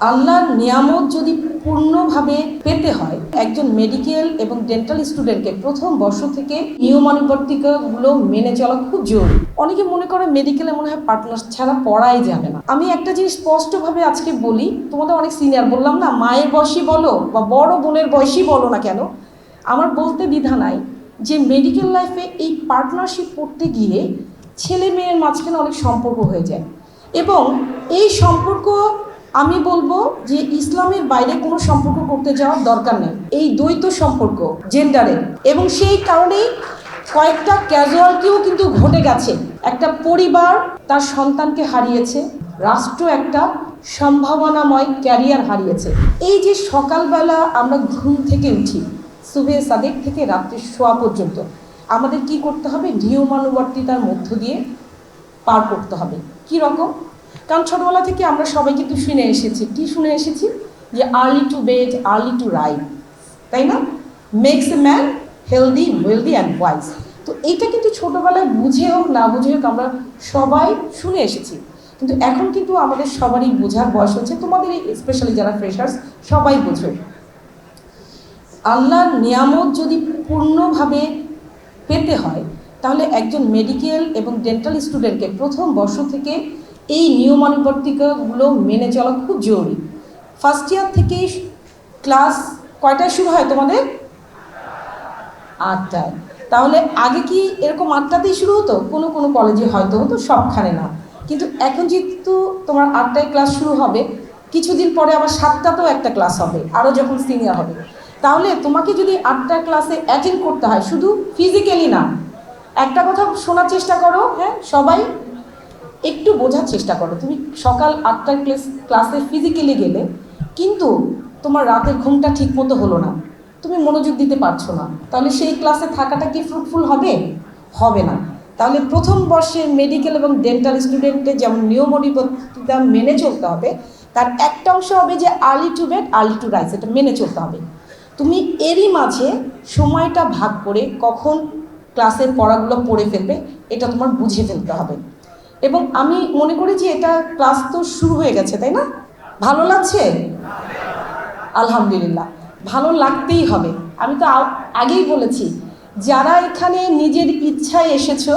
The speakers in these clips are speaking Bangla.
আল্লাহর নিয়ামত যদি পূর্ণভাবে পেতে হয়, একজন মেডিকেল এবং ডেন্টাল স্টুডেন্টকে প্রথম বর্ষ থেকে নিয়মানুবর্তিকাগুলো মেনে চলা খুব জরুরি। অনেকে মনে করে মেডিকেলে মনে হয় পার্টনার ছাড়া পড়াই যাবে না। আমি একটা জিনিস স্পষ্টভাবে আজকে বলি, তোমাদের অনেক সিনিয়র বললাম না, মায়ের বয়সী বলো বা বড় বোনের বয়সী বলো না কেন, আমার বলতে দ্বিধা নাই যে মেডিকেল লাইফে এই পার্টনারশিপ পড়তে গিয়ে ছেলে মেয়ের মাঝখানে অনেক সম্পর্ক হয়ে যায়। এবং এই সম্পর্ক আমি বলব যে ইসলামের বাইরে কোনো সম্পর্ক করতে যাওয়ার দরকার নেই। এই দ্বৈত সম্পর্ক জেন্ডারের এবং সেই কারণেই কয়েকটা ক্যাজুয়ালিটিও কিন্তু ঘটে গেছে। একটা পরিবার তার সন্তানকে হারিয়েছে, রাষ্ট্র একটা সম্ভাবনাময় ক্যারিয়ার হারিয়েছে। এই যে সকালবেলা আমরা ঘুম থেকে উঠি সুবে সাদেক থেকে রাত্রি শোয়া পর্যন্ত, আমাদের কি করতে হবে? নিয়মানুবর্তিতার মধ্য দিয়ে পার করতে হবে। কি রকম? কারণ ছোটবেলা থেকে আমরা সবাই কিন্তু শুনে এসেছি। কি শুনে এসেছি? যে early to bed early to ride তাই না? Makes a man healthy wealthy and wise তো এইটা কিন্তু ছোটোবেলায় বুঝে হোক, না বুঝে হোক, আমরা সবাই শুনে এসেছি। কিন্তু এখন কিন্তু আমাদের সবারই বোঝার বয়স হচ্ছে। তোমাদের স্পেশালি যারা ফ্রেশার্স সবাই বোঝো। আল্লাহর নিয়ামত যদি পূর্ণভাবে পেতে হয়, তাহলে একজন মেডিকেল এবং ডেন্টাল স্টুডেন্টকে প্রথম বর্ষ থেকে এই নিয়মানুবর্তিকাগুলো মেনে চলা খুব জরুরি। ফার্স্ট ইয়ার থেকেই ক্লাস কয়টায় শুরু হয় তোমাদের? আটটায়। তাহলে আগে কি এরকম আটটাতেই শুরু হতো? কোনো কোনো কলেজে হয়তো হতো, সবখানে না। কিন্তু এখন যেহেতু তোমার আটটায় ক্লাস শুরু হবে, কিছুদিন পরে আবার সাতটাতেও একটা ক্লাস হবে, আরও যখন সিনিয়র হবে। তাহলে তোমাকে যদি আটটা ক্লাসে অ্যাটেন্ড করতে হয়, শুধু ফিজিক্যালি না, একটা কথা শোনার চেষ্টা করো হ্যাঁ সবাই একটু বোঝার চেষ্টা করো। তুমি সকাল আটটার ক্লাস, ক্লাসে ফিজিক্যালি গেলে কিন্তু তোমার রাতের ঘুমটা ঠিক মতো হলো না। তুমি মনোযোগ দিতে পারছ না। তাহলে সেই ক্লাসে থাকাটা কি ফ্রুটফুল হবে? হবে না। তাহলে প্রথম বর্ষে মেডিকেল এবং ডেন্টাল স্টুডেন্টের যেমন নিয়মনিবদ্ধতা মেনে চলতে হবে, তার একটা অংশ হবে যে early to bed early to rise এটা মেনে চলতে হবে। তুমি এরই মাঝে সময়টা ভাগ করে কখন ক্লাসের পড়াগুলো পড়ে ফেলবে, এটা তোমার বুঝে ফেলতে হবে। এবং আমি মনে করি যে এটা ক্লাস তো শুরু হয়ে গেছে, তাই না? ভালো লাগছে? আলহামদুলিল্লাহ। ভালো লাগতেই হবে। আমি তো আগেই বলেছি, যারা এখানে নিজের ইচ্ছায় এসেছ,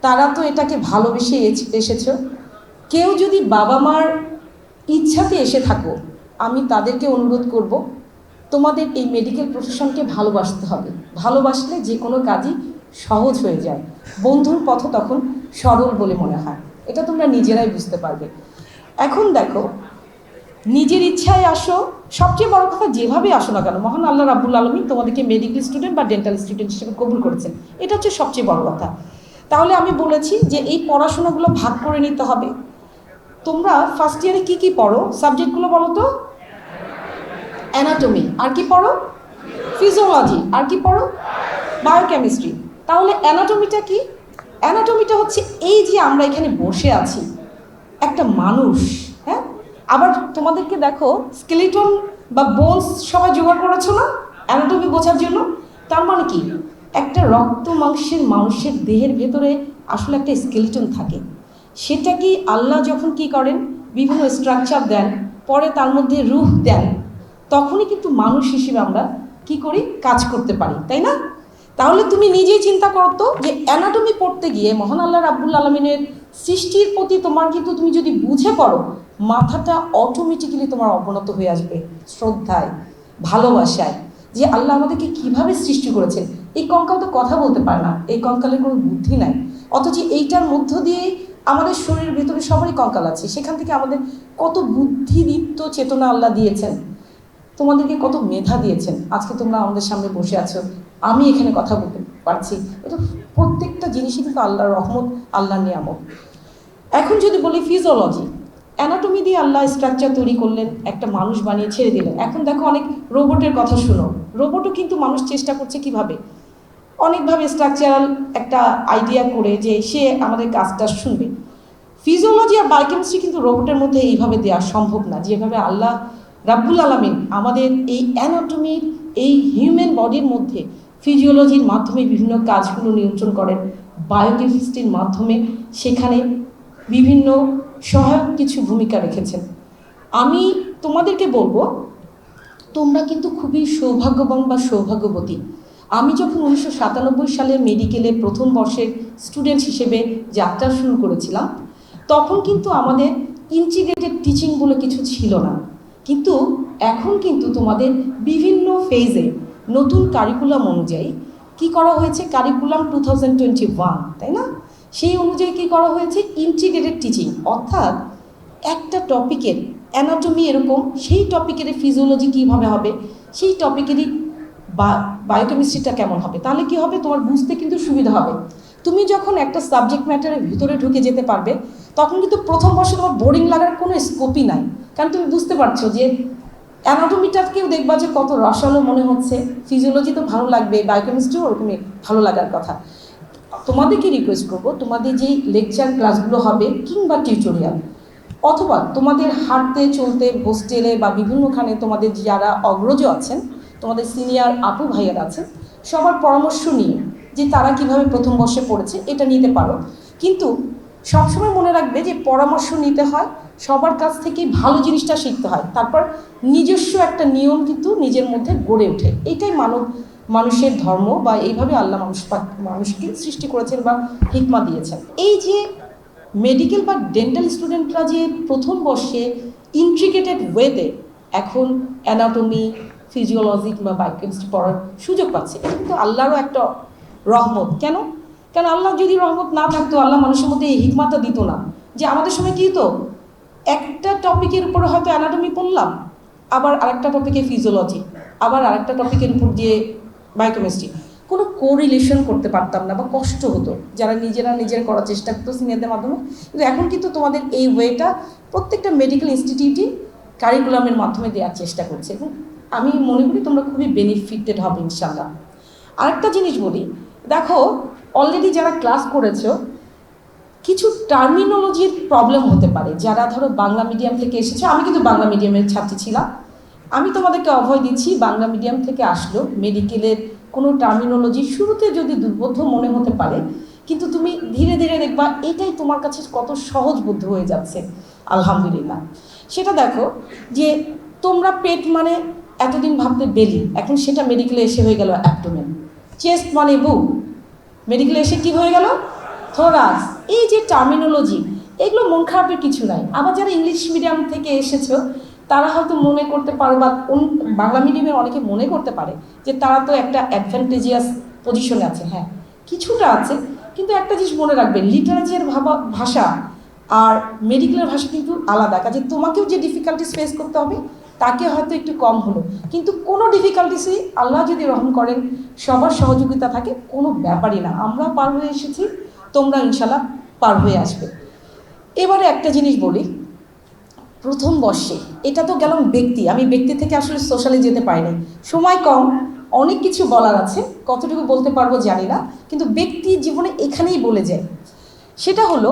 তারা তো এটাকে ভালোবেসে এস- এসেছ। কেউ যদি বাবা মার ইচ্ছাতে এসে থাকো, আমি তাদেরকে অনুরোধ করব, তোমাদের এই মেডিকেল প্রফেশনকে ভালোবাসতে হবে। ভালোবাসলে যে কোনো কাজই সহজ হয়ে যায়। বন্ধুর পথ তখন সরল বলে মনে হয়। এটা তোমরা নিজেরাই বুঝতে পারবে। এখন দেখো, নিজের ইচ্ছায় আসো, সবচেয়ে বড় কথা যেভাবে আসো না কেন, মহান আল্লাহ রাবুল আলমী তোমাদেরকে মেডিকেল স্টুডেন্ট বা ডেন্টাল স্টুডেন্ট হিসেবে কবুল করেছেন। এটা হচ্ছে সবচেয়ে বড় কথা। তাহলে আমি বলেছি যে এই পড়াশোনাগুলো ভাগ করে নিতে হবে। তোমরা ফার্স্ট ইয়ারে কি কি পড়ো? সাবজেক্টগুলো বলো তো। অ্যানাটমি আর কি পড়ো? ফিজিওলজি আর কি পড়ো? বায়োকেমিস্ট্রি তাহলে অ্যানাটমিটা কি? অ্যানাটমিটা হচ্ছে এই যে আমরা এখানে বসে আছি, একটা মানুষ হ্যাঁ? আবার তোমাদেরকে দেখো স্কেলিটন বা বোনস সবাই জোগাড় করেছ না? অ্যানাটমি বোঝার জন্য? তার মানে কি? একটা রক্ত মাংসের মানুষের দেহের ভেতরে আসলে একটা স্কেলিটন থাকে। সেটা কি আল্লাহ যখন কি করেন? বিভিন্ন স্ট্রাকচার দেন, পরে তার মধ্যে রূপ দেন। তখনই কিন্তু মানুষ হিসেবে আমরা কি করি? কাজ করতে পারি, তাই না? তাহলে তুমি নিজেই চিন্তা করো তো যে অ্যানাটমি পড়তে গিয়ে মহান আল্লাহ রাব্বুল আলমিনের সৃষ্টির প্রতি তোমার কিন্তু তুমি যদি বুঝে পড়ো, মাথাটা অটোমেটিক্যালি তোমার অবনত হয়ে আসবে শ্রদ্ধায়, ভালোবাসায়, যে আল্লাহ আমাদেরকে কীভাবে সৃষ্টি করেছেন। এই কঙ্কাল তো কথা বলতে পারে না, এই কঙ্কালের কোনো বুদ্ধি নাই। অথচ এইটার মধ্য দিয়ে আমাদের শরীরের ভেতরে সবারই কঙ্কাল আছে। সেখান থেকে আমাদের কত বুদ্ধিদীপ্ত চেতনা আল্লাহ দিয়েছেন। তোমাদেরকে কত মেধা দিয়েছেন? আজকে তোমরা আমাদের সামনে বসে আছো। আমি এখানে কথা বলতে পারছি। প্রত্যেকটা জিনিসই কিন্তু আল্লাহর রহমত, আল্লাহর নিয়ামত। এখন যদি বলি ফিজিওলজি অ্যানাটমি দিয়ে আল্লাহ স্ট্রাকচার তৈরি করলেন, একটা মানুষ বানিয়ে ছেড়ে দিলেন। এখন দেখো অনেক রোবটের কথা শুনো। রোবটও কিন্তু মানুষ চেষ্টা করছে কীভাবে? অনেকভাবে স্ট্রাকচারাল একটা আইডিয়া করে যে সে আমাদের কাজটা শুনবে। ফিজিওলজি আর বায়োকেমিস্ট্রি কিন্তু রোবটের মধ্যে এইভাবে দেওয়া সম্ভব না। যেভাবে আল্লাহ রাব্বুল আলমিন আমাদের এই অ্যানাটমির এই হিউম্যান বডির মধ্যে ফিজিওলজির মাধ্যমে বিভিন্ন কাজগুলো নিয়ন্ত্রণ করেন বায়োকেমিস্ট্রির মাধ্যমে সেখানে বিভিন্ন সহায়ক কিছু ভূমিকা রেখেছেন। আমি তোমাদেরকে বলব, তোমরা কিন্তু খুবই সৌভাগ্যবান বা সৌভাগ্যবতী। আমি যখন উনিশশো সাতানব্বই সালে মেডিকেলে প্রথম বর্ষের স্টুডেন্ট হিসেবে যাত্রা শুরু করেছিলাম, তখন কিন্তু আমাদের ইন্টিগ্রেটেড টিচিং বলে কিছু ছিল না। কিন্তু এখন কিন্তু তোমাদের বিভিন্ন ফেজে নতুন কারিকুলাম অনুযায়ী কি করা হয়েছে? Curriculum two thousand twenty one তাই না? সেই অনুযায়ী কি করা হয়েছে? ইন্টিগ্রেটেড টিচিং অর্থাৎ একটা টপিকের অ্যানাটমি এরকম, সেই টপিকের ফিজিওলজি কীভাবে হবে? সেই টপিকেরই বা বায়োকেমিস্ট্রিটা কেমন হবে? তাহলে কি হবে? তোমার বুঝতে কিন্তু সুবিধা হবে। তুমি যখন একটা সাবজেক্ট ম্যাটারের ভিতরে ঢুকে যেতে পারবে, তখন কিন্তু প্রথম বর্ষে তোমার বোরিং লাগার কোনো স্কোপই নাই। কারণ তুমি বুঝতে পারছ যে অ্যানাটমিটাকেও দেখবা যে কত রসালো মনে হচ্ছে ফিজিওলজি তো ভালো লাগবে বায়োকেমিস্ট্রিও ওরকমই ভালো লাগার কথা। তোমাদেরকে রিকোয়েস্ট করব? তোমাদের যেই লেকচার ক্লাসগুলো হবে কিংবা টিউটোরিয়াল অথবা তোমাদের হাঁটতে, চলতে হোস্টেলে বা বিভিন্নখানে তোমাদের যারা অগ্রজ আছেন, তোমাদের সিনিয়র আপু ভাইয়ার আছেন, সবার পরামর্শ নিয়ে যে তারা কীভাবে প্রথম বর্ষে পড়েছে এটা নিতে পারো। কিন্তু সবসময় মনে রাখবে যে পরামর্শ নিতে হয় সবার কাছ থেকেই ভালো জিনিসটা শিখতে হয়। তারপর নিজস্ব একটা নিয়ম কিন্তু নিজের মধ্যে গড়ে ওঠে। এটাই মানব, মানুষের ধর্ম বা এইভাবে আল্লাহ মানুষ মানুষকে সৃষ্টি করেছেন বা হিকমা দিয়েছেন। এই যে মেডিকেল বা ডেন্টাল স্টুডেন্টরা যে প্রথম বর্ষে ইন্ট্রিকেটেড ওয়েতে এখন অ্যানাটমি ফিজিওলজি কিংবা বায়োকেমিস্ট্রি পড়ার সুযোগ পাচ্ছে, এটা কিন্তু আল্লাহরও একটা রহমত। কেন? কেন আল্লাহ যদি রহমত না থাকতো, আল্লাহ মানুষের মধ্যে এই হিকমাটা দিত না। যে আমাদের সময় কী হতো? একটা টপিকের উপরে হয়তো অ্যানাটমি পড়লাম, আবার আরেকটা টপিকে ফিজিওলজি আবার আরেকটা টপিকের উপর দিয়ে বায়োকেমিস্ট্রি কোনো কোরিলেশন করতে পারতাম না বা কষ্ট হতো। যারা নিজেরা নিজের করার চেষ্টা করতো সিনিয়রদের মাধ্যমে। কিন্তু এখন কিন্তু তোমাদের এই ওয়েটা প্রত্যেকটা মেডিকেল ইনস্টিটিউটই কারিকুলামের মাধ্যমে দেওয়ার চেষ্টা করছে। এবং আমি মনে করি তোমরা খুবই বেনিফিটেড হবে ইনশাল্লাহ আরেকটা জিনিস বলি, দেখো অলরেডি যারা ক্লাস করেছ কিছু টার্মিনোলজির প্রবলেম হতে পারে। যারা ধরো বাংলা মিডিয়াম থেকে এসেছে, আমি কিন্তু বাংলা মিডিয়ামের ছাত্রী ছিলাম। আমি তোমাদেরকে অভয় দিচ্ছি, বাংলা মিডিয়াম থেকে আসলো। মেডিকেলের কোনো টার্মিনোলজি শুরুতে যদি দুর্বোধ্য মনে হতে পারে, কিন্তু তুমি ধীরে ধীরে দেখবা এটাই তোমার কাছে কত সহজবোধ্য হয়ে যাচ্ছে। আলহামদুলিল্লাহ। সেটা দেখো যে তোমরা পেট মানে এতদিন ভাবতে বেলি, এখন সেটা মেডিকেলে এসে হয়ে গেল অ্যাপটোমেন চেস্ট মানে বুক মেডিকেলে এসে কি হয়ে গেল? থোরাস, এই যে টার্মিনোলজি এগুলো মন খারাপের কিছু নাই। আবার যারা ইংলিশ মিডিয়াম থেকে এসেছ, তারা হয়তো মনে করতে পারে বা বাংলা মিডিয়ামে অনেকে মনে করতে পারে যে তারা তো একটা অ্যাডভান্টেজিয়াস পজিশনে আছে। হ্যাঁ কিছুটা আছে, কিন্তু একটা জিনিস মনে রাখবে লিটারেচার ভাবা, ভাষা আর মেডিকেলের ভাষা কিন্তু আলাদা। কাজে তোমাকেও যে ডিফিকাল্টিস ফেস করতে হবে, তাকে হয়তো একটু কম হলো। কিন্তু কোনো ডিফিকাল্টিসই আল্লাহ যদি রহম করেন, সবার সহযোগিতা থাকে, কোনো ব্যাপারই না। আমরা পার হয়ে এসেছি তোমরা ইনশাল্লাহ পার হয়ে আসবে। এবারে একটা জিনিস বলি। প্রথম বর্ষে, এটা তো গেলাম ব্যক্তি, আমি ব্যক্তি থেকে আসলে সোশ্যালে যেতে পারিনি। সময় কম, অনেক কিছু বলার আছে, কতটুকু বলতে পারব জানি না, কিন্তু ব্যক্তি জীবনে এখানেই বলে যায়। সেটা হলো,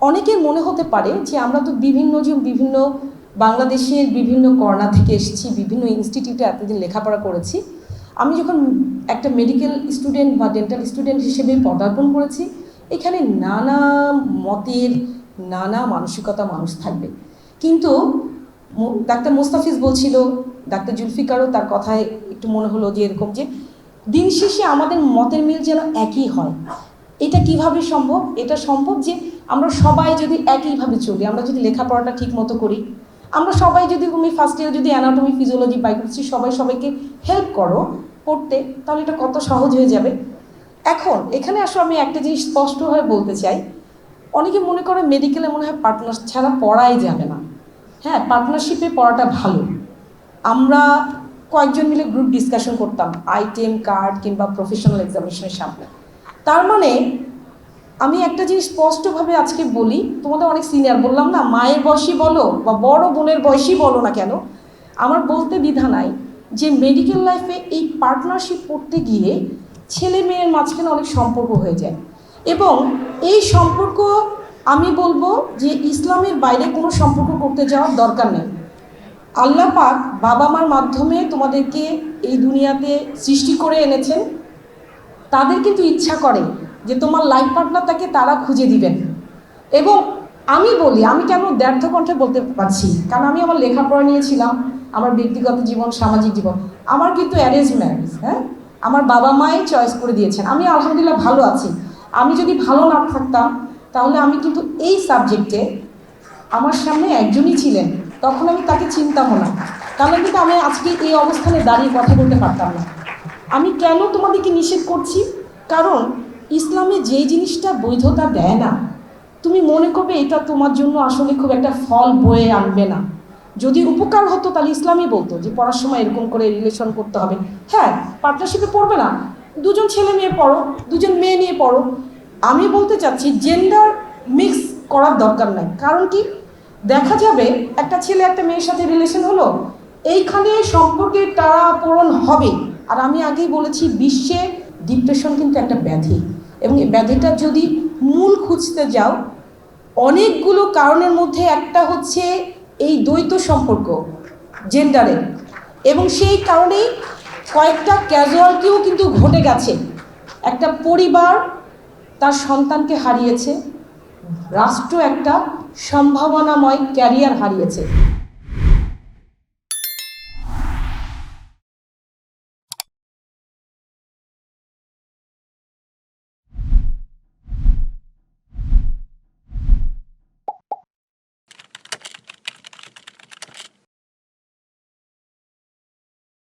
অনেকের মনে হতে পারে যে আমরা তো বিভিন্ন যে বিভিন্ন বাংলাদেশের বিভিন্ন কর্নার থেকে এসেছি, বিভিন্ন ইনস্টিটিউটে এতদিন লেখাপড়া করেছি। আমি যখন একটা মেডিকেল স্টুডেন্ট বা ডেন্টাল স্টুডেন্ট হিসেবে পদার্পণ করেছি এখানে নানা মতের নানা মানসিকতা মানুষ থাকবে। কিন্তু ডাক্তার মোস্তাফিজ বলছিল, ডাক্তার জুলফিকারও তার কথায় একটু মনে হলো যে এরকম যে, দিন শেষে আমাদের মতের মিল যেন একই হয়। এটা কীভাবে সম্ভব? এটা সম্ভব যে আমরা সবাই যদি একইভাবে চলি, আমরা যদি লেখাপড়াটা ঠিক মতো করি, আমরা সবাই যদি তুমি ফার্স্ট ইয়ার যদি অ্যানাটমি ফিজিওলজি বায়োকেমিস্ট্রি সবাই সবাইকে হেল্প করো পড়তে তাহলে এটা কত সহজ হয়ে যাবে। এখন, এখানে আসলে আমি একটা জিনিস স্পষ্টভাবে বলতে চাই। অনেকে মনে করে মেডিকেলে মনে হয় পার্টনার ছাড়া পড়াই যাবে না। হ্যাঁ পার্টনারশিপে পড়াটা ভালো। আমরা কয়েকজন মিলে গ্রুপ ডিসকাশন করতাম আইটেম কার্ড কিংবা প্রফেশনাল এক্সামিনেশনের সামনে। তার মানে আমি একটা জিনিস স্পষ্টভাবে আজকে বলি, তোমাদের অনেক সিনিয়র বললাম না, মায়ের বয়সী বলো বা বড় বোনের বয়সী বলো না কেন, আমার বলতে দ্বিধা নাই যে মেডিকেল লাইফে এই পার্টনারশিপ করতে গিয়ে ছেলে মেয়ের মাঝখানে অনেক সম্পর্ক হয়ে যায়। এবং এই সম্পর্ক আমি বলব যে ইসলামের বাইরে কোনো সম্পর্ক করতে যাওয়ার দরকার নেই। আল্লাহ পাক বাবা মার মাধ্যমে তোমাদেরকে এই দুনিয়াতে সৃষ্টি করে এনেছেন। তাদের কিন্তু ইচ্ছা করে যে তোমার লাইফ পার্টনার তাকে তারা খুঁজে দিবেন। এবং আমি বলি, আমি কেন ব্যর্থ কণ্ঠে বলতে পারছি? কারণ আমি আমার লেখাপড়া নিয়েছিলাম, আমার ব্যক্তিগত জীবন, সামাজিক জীবন, আমার কিন্তু অ্যারেঞ্জ ম্যারেজ হ্যাঁ? আমার বাবা মাই চয়েস করে দিয়েছেন। আমি আলহামদুলিল্লাহ ভালো আছি। আমি যদি ভালো না থাকতাম, তাহলে আমি কিন্তু এই সাবজেক্টে আমার সামনে একজনই ছিলেন। তখন আমি তাকে চিনতামও না। তাহলে কিন্তু আমি আজকে এই অবস্থানে দাঁড়িয়ে কথা বলতে পারতাম না। আমি কেন তোমাদেরকে নিষেধ করছি? কারণ ইসলামে যেই জিনিসটা বৈধতা দেয় না, তুমি মনে করবে এটা তোমার জন্য আসলে খুব একটা ফল বয়ে আনবে না। যদি উপকার হতো, তাহলে ইসলামই বলতো যে পড়ার সময় এরকম করে রিলেশন করতে হবে। হ্যাঁ পার্টনারশিপে পড়বে না। দুজন ছেলে মেয়ে পড়ো, দুজন মেয়ে নিয়ে পড়ো। আমি বলতে চাচ্ছি জেন্ডার মিক্স করার দরকার নাই। কারণ কি? দেখা যাবে একটা ছেলে একটা মেয়ের সাথে রিলেশন হলো, এইখানে সম্পর্কে টানা পূরণ হবে। আর আমি আগেই বলেছি, বিশ্বে ডিপ্রেশন কিন্তু একটা ব্যাধি। এবং এই ব্যাধিটার যদি মূল খুঁজতে যাও, অনেকগুলো কারণের মধ্যে একটা হচ্ছে এই দ্বৈত সম্পর্ক জেন্ডারের এবং সেই কারণেই কয়েকটা ক্যাজুয়ালটিও কিন্তু ঘটে গেছে। একটা পরিবার তার সন্তানকে হারিয়েছে, রাষ্ট্র একটা সম্ভাবনাময় ক্যারিয়ার হারিয়েছে।